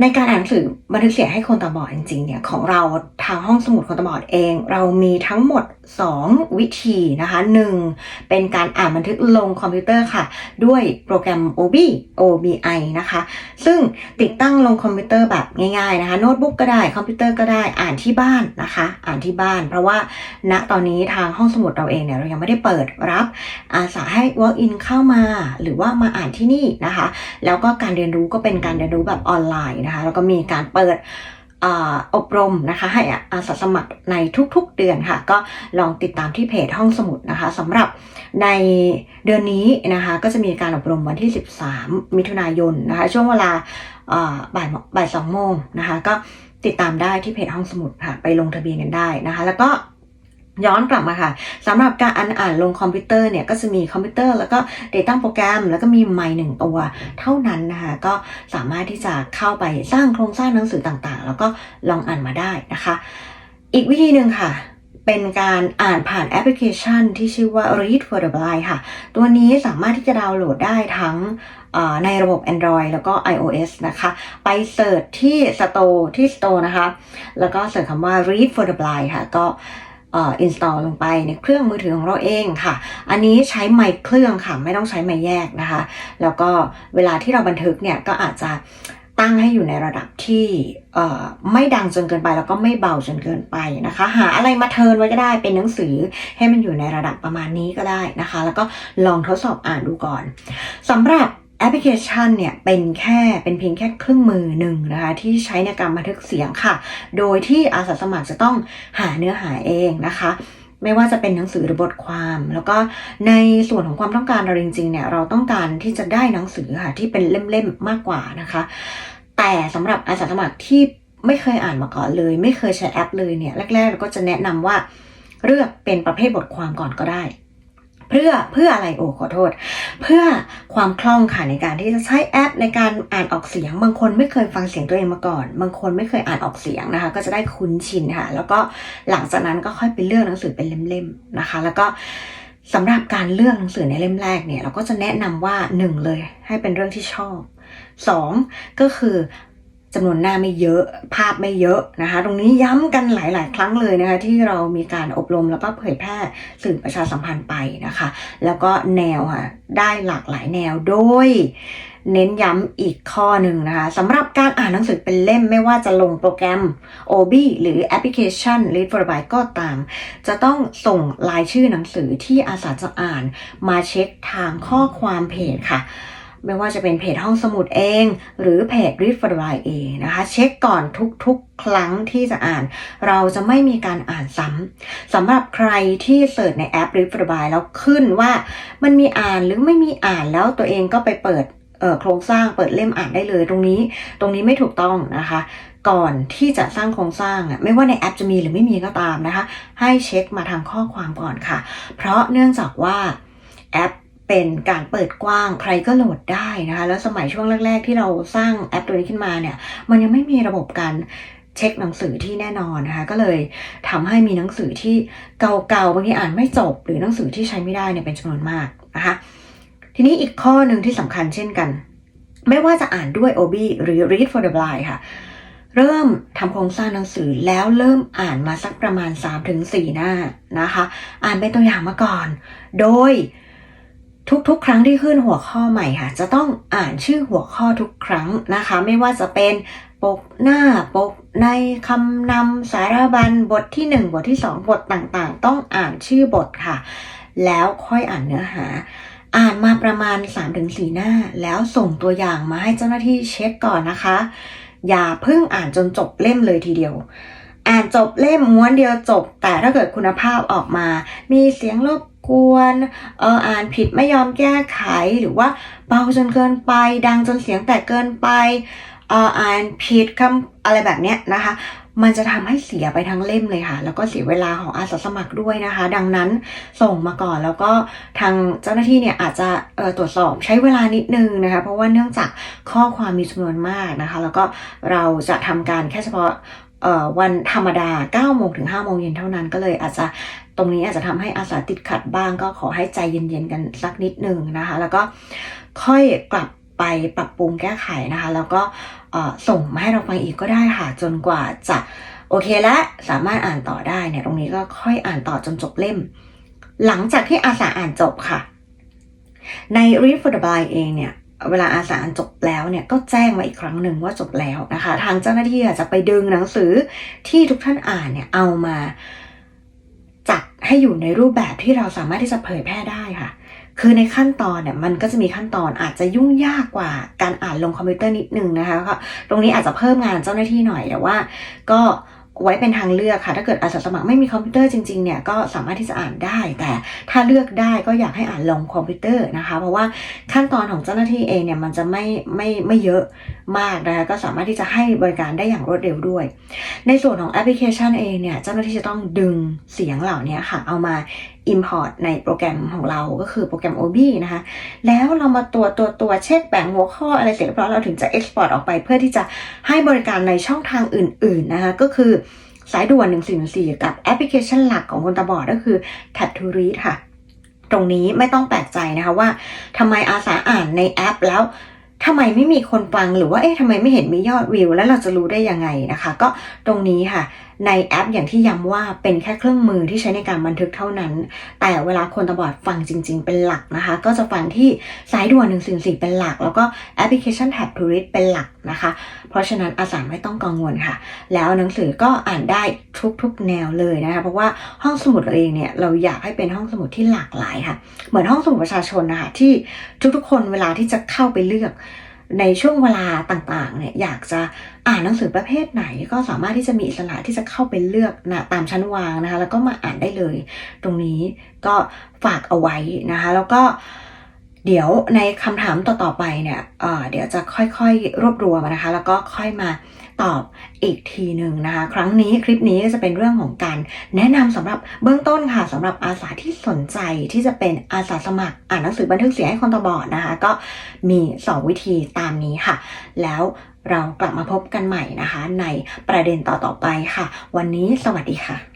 ในการอ่านหนังสือบันทึกเสียงให้คนตาบอดจริงๆเนี่ยของเราทางห้องสมุดคนตาบอดเอง เรามีทั้งหมด 2 วิธีนะคะ 1. เป็นการอ่านบันทึกลงคอมพิวเตอร์ค่ะ ด้วยโปรแกรม OB OBI นะคะ ซึ่งติดตั้งลงคอมพิวเตอร์แบบง่ายๆนะคะโน้ตบุ๊กก็ได้คอมพิวเตอร์ก็ได้อ่านที่บ้านนะคะ อ่านที่บ้าน เพราะว่าณตอนนี้ทางห้องสมุดเราเองเนี่ยเรายังไม่ได้เปิดรับอาสาให้ walk in เข้ามา หรือว่ามาอ่านที่นี่นะคะ แล้วก็การเรียนรู้ก็เป็นการเรียนรู้แบบออนไลน์นะคะ แล้วก็มีการเปิดอบรมนะคะให้อาสาสมัครในทุกๆเดือนค่ะ ก็ลองติดตามที่เพจห้องสมุดนะคะสำหรับในเดือนนี้นะคะ ก็จะมีการอบรมวันที่ 13 มิถุนายนนะคะ ช่วงเวลาอ่าบ่ายบ่ายสองโมงนะคะ ก็ติดตามได้ที่เพจห้องสมุดค่ะ ไปลงทะเบียนกันได้นะคะ แล้วก็ ย้อนกลับมาค่ะสำหรับการอ่านอ่านลงคอมพิวเตอร์เนี่ยก็จะมีคอมพิวเตอร์แล้วก็ติดตั้งโปรแกรมแล้วก็มีไมค์หนึ่งตัวเท่านั้นนะคะก็สามารถที่จะเข้าไปสร้างโครงสร้างหนังสือต่างๆ แล้วก็ลองอ่านมาได้นะคะ อีกวิธีหนึ่งค่ะ เป็นการอ่านผ่านแอปพลิเคชันที่ชื่อว่า Read for the Blind ค่ะ ตัวนี้สามารถที่จะดาวน์โหลดได้ทั้งในระบบ Android แล้วก็ iOS นะคะ ไปเสิร์ชที่ Store ที่ Store นะคะ แล้วก็เสิร์ชคำว่า Read for the Blind ค่ะก็ อ่อ install ลงไปในเครื่องมือถือของเราเองค่ะ อันนี้ใช้ไมค์เครื่องค่ะ ไม่ต้องใช้ไมค์แยกนะคะ แล้วก็เวลาที่เราบันทึกเนี่ยก็อาจจะตั้งให้อยู่ในระดับที่ไม่ดังจนเกินไปแล้วก็ไม่เบาจนเกินไปนะคะ หาอะไรมาเทิร์นไว้ก็ได้เป็นหนังสือให้มันอยู่ในระดับประมาณนี้ก็ได้นะคะ แล้วก็ลองทดสอบอ่านดูก่อนสำหรับ แอปพลิเคชันเนี่ยเป็นแค่เป็นเพียงแค่เครื่องมือหนึ่งนะคะที่ใช้ในการบันทึกเสียงค่ะ โดยที่อาสาสมัครจะต้องหาเนื้อหาเองนะคะ ไม่ว่าจะเป็นหนังสือหรือบทความ แล้วก็ในส่วนของความต้องการเราจริงๆเนี่ยเราต้องการที่จะได้หนังสือค่ะที่เป็นเล่มๆมากกว่านะคะ แต่สำหรับอาสาสมัครที่ไม่เคยอ่านมาก่อนเลย ไม่เคยใช้แอปเลยเนี่ยแรกๆเราก็จะแนะนำว่าเลือกเป็นประเภทบทความก่อนก็ได้ เพื่อเพื่ออะไรโอ้ขอโทษ เพื่อความคล่องค่ะในการที่จะใช้แอปในการอ่านออกเสียง บางคนไม่เคยฟังเสียงตัวเองมาก่อน บางคนไม่เคยอ่านออกเสียงนะคะ ก็จะได้คุ้นชินค่ะ แล้วก็หลังจากนั้นก็ค่อยไปเลือกหนังสือเป็นเล่มๆนะคะ แล้วก็สำหรับการเลือกหนังสือในเล่มแรกเนี่ย เราก็จะแนะนำว่าหนึ่งเลยให้เป็นเรื่องที่ชอบสองก็คือ จำนวนหน้าไม่เยอะภาพไม่เยอะนะคะ ตรงนี้ย้ำกันหลาย ๆ ครั้งเลยนะคะที่เรามีการอบรมแล้วก็เผยแพร่สื่อประชาสัมพันธ์ไปนะคะ แล้วก็แนวค่ะได้หลากหลายแนวโดยเน้นย้ำอีกข้อหนึ่งนะคะสำหรับการอ่านหนังสือเป็นเล่มไม่ว่าจะลงโปรแกรม OB หรือแอปพลิเคชัน Read for Blind ก็ตาม จะต้องส่งรายชื่อหนังสือที่อาสาจะอ่าน มาเช็คทางข้อความเพจค่ะ ไม่ว่าจะเป็นเพจห้องสมุดเอง หรือเพจ Read for the Blind เองนะคะ เช็คก่อนทุกๆ ครั้งที่จะอ่าน เราจะไม่มีการอ่านซ้ำสำหรับใครที่เสิร์ชในแอป Read for the Blind แล้วขึ้นว่ามันมีอ่านหรือไม่มีอ่านแล้วตัวเองก็ไปเปิดโครงสร้างเปิดเล่มอ่านได้เลยตรงนี้ ตรงนี้ไม่ถูกต้องนะคะ ก่อนที่จะสร้างโครงสร้างอะไม่ว่าในแอปจะมีหรือไม่มีก็ตามนะคะ ให้เช็คมาทางข้อความก่อนค่ะ เพราะเนื่องจากว่าแอป เป็นการเปิดกว้างใครก็โหลดได้นะคะ แล้วสมัยช่วงแรก ๆ ที่เราสร้างแอปตัวนี้ขึ้นมาเนี่ย มันยังไม่มีระบบการเช็คหนังสือที่แน่นอนนะคะ ก็เลยทำให้มีหนังสือที่เก่าๆบางทีอ่านไม่จบ หรือหนังสือที่ใช้ไม่ได้เนี่ยเป็นจำนวนมากนะคะ ทีนี้อีกข้อหนึ่งที่สำคัญเช่นกัน ไม่ว่าจะอ่านด้วย OB หรือ Read for the Blind ค่ะ เริ่มทำโครงสร้างหนังสือแล้วเริ่มอ่านมาสักประมาณ 3-4 หน้านะคะ อ่านเป็นตัวอย่างมาก่อน โดย ทุกๆ ครั้งที่ขึ้นหัวข้อใหม่ค่ะ จะต้องอ่านชื่อหัวข้อทุกครั้งนะคะ ไม่ว่าจะเป็นปกหน้าปกในคำนำสารบัญบทที่ 1 บทที่ 2 บทต่างๆ ต้องอ่านชื่อบทค่ะ แล้วค่อยอ่านเนื้อหา อ่านมาประมาณ 3-4 หน้า แล้วส่งตัวอย่างมาให้เจ้าหน้าที่เช็คก่อนนะคะ อย่าเพิ่งอ่านจนจบเล่มเลยทีเดียวอ่านจบเล่มม้วนเดียวจบ แต่ถ้าเกิดคุณภาพออกมา มีเสียงรบ กวนเอออ่านผิดไม่ยอมแก้ไขหรือว่าเบาจนเกินไป ดังจนเสียงแตกเกินไปเอออ่านผิดคำอะไรแบบเนี้ยนะคะ มันจะทำให้เสียไปทั้งเล่มเลยค่ะ แล้วก็เสียเวลาของอาสาสมัครด้วยนะคะ ดังนั้นส่งมาก่อนแล้วก็ทางเจ้าหน้าที่เนี่ยอาจจะตรวจสอบใช้เวลานิดนึงนะคะ เพราะว่าเนื่องจากข้อความมีจำนวนมากนะคะ แล้วก็เราจะทำการแค่เฉพาะ วันธรรมดา9โมงถึง5โมงเย็นเท่านั้นก็เลยอาจจะตรงนี้อาจจะทำให้อาสาติดขัดบ้าง ก็ขอให้ใจเย็นๆกันสักนิดนึงนะคะ แล้วก็ค่อยกลับไปปรับปรุงแก้ไขนะคะ แล้วก็ส่งมาให้เราฟังอีกก็ได้ค่ะจนกว่าจะโอเคและสามารถอ่านต่อได้เนี่ยตรงนี้ก็ค่อยอ่านต่อจนจบเล่ม หลังจากที่อาสาอ่านจบค่ะ ใน Read for the Blind เองเนี่ย เวลาอาสาจบแล้วเนี่ยก็แจ้งมาอีกครั้งหนึ่งว่าจบแล้วนะคะ ทางเจ้าหน้าที่จะไปดึงหนังสือที่ทุกท่านอ่านเนี่ยเอามาจัดให้อยู่ในรูปแบบที่เราสามารถที่จะเผยแพร่ได้ค่ะ คือในขั้นตอนเนี่ยมันก็จะมีขั้นตอนอาจจะยุ่งยากกว่าการอ่านลงคอมพิวเตอร์นิดนึงนะคะก็ตรงนี้อาจจะเพิ่มงานเจ้าหน้าที่หน่อยแต่ว่าก็ ไว้เป็นทางเลือกค่ะ ถ้าเกิดอาสาสมัครไม่มีคอมพิวเตอร์จริงๆเนี่ยก็สามารถที่จะอ่านได้ แต่ถ้าเลือกได้ก็อยากให้อ่านลงคอมพิวเตอร์นะคะ เพราะว่าขั้นตอนของเจ้าหน้าที่เองเนี่ยมันจะไม่ไม่ไม่เยอะมากนะคะก็สามารถที่จะให้บริการได้อย่างรวดเร็วด้วย ในส่วนของแอปพลิเคชันเองเนี่ยเจ้าหน้าที่จะต้องดึงเสียงเหล่านี้ค่ะ เอามา Import ในโปรแกรมของเราก็คือโปรแกรม OB นะคะ แล้วเรามาตัวตัวตัวเช็คแบ่งหัวข้ออะไรเสร็จเรียบร้อยเราถึงจะ Export ออกไปเพื่อที่จะให้บริการในช่องทางอื่น ๆ นะคะ ก็คือสายด่วน 1414 กับแอปพลิเคชันหลักของคนตาบอดก็คือ Tap to Read ค่ะ ตรงนี้ไม่ต้องแปลกใจนะคะว่าทำไมอาสาอ่านในแอปแล้ว ทำไมไม่มีคนฟังหรือว่าเอ๊ะทำไมไม่เห็นมียอดวิว แล้วเราจะรู้ได้ยังไงนะคะ ก็ตรงนี้ค่ะ ในแอปอย่างที่ย้ำว่าเป็นแค่เครื่องมือที่ใช้ในการบันทึกเท่านั้น แต่เวลาคนตาบอดฟังจริง ๆ เป็นหลักนะคะ ก็จะฟังที่สายด่วน144เป็นหลัก แล้วก็แอปพลิเคชัน Tab to Read เป็นหลักนะคะ เพราะฉะนั้นอาสาไม่ต้องกังวลค่ะ แล้วหนังสือก็อ่านได้ทุกๆแนวเลยนะคะ เพราะว่าห้องสมุดเราเองเนี่ยเราอยากให้เป็นห้องสมุดที่หลากหลายค่ะ เหมือนห้องสมุดประชาชนนะคะที่ทุกๆ คนเวลาที่จะเข้าไปเลือก ในช่วงเวลาต่างๆเนี่ยอยากจะอ่านหนังสือประเภทไหน ก็สามารถที่จะมีอิสระที่จะเข้าไปเลือกนะตามชั้นวางนะคะ แล้วก็มาอ่านได้เลย ตรงนี้ก็ฝากเอาไว้นะคะ แล้วก็ เดี๋ยวในคำถามต่อๆไปเนี่ยเเดี๋ยวจะค่อยๆรวบรวมนะคะ แล้วก็ค่อยมาตอบอีกทีหนึ่งนะคะ ครั้งนี้คลิปนี้ก็จะเป็นเรื่องของการแนะนำสำหรับเบื้องต้นค่ะสำหรับอาสาที่สนใจที่จะเป็นอาสาสมัครอ่านหนังสือบันทึกเสียงให้คนตาบอดนะคะ ก็มี 2 วิธีตามนี้ค่ะ แล้วเรากลับมาพบกันใหม่นะคะ ในประเด็นต่อๆไปค่ะ วันนี้สวัสดีค่ะ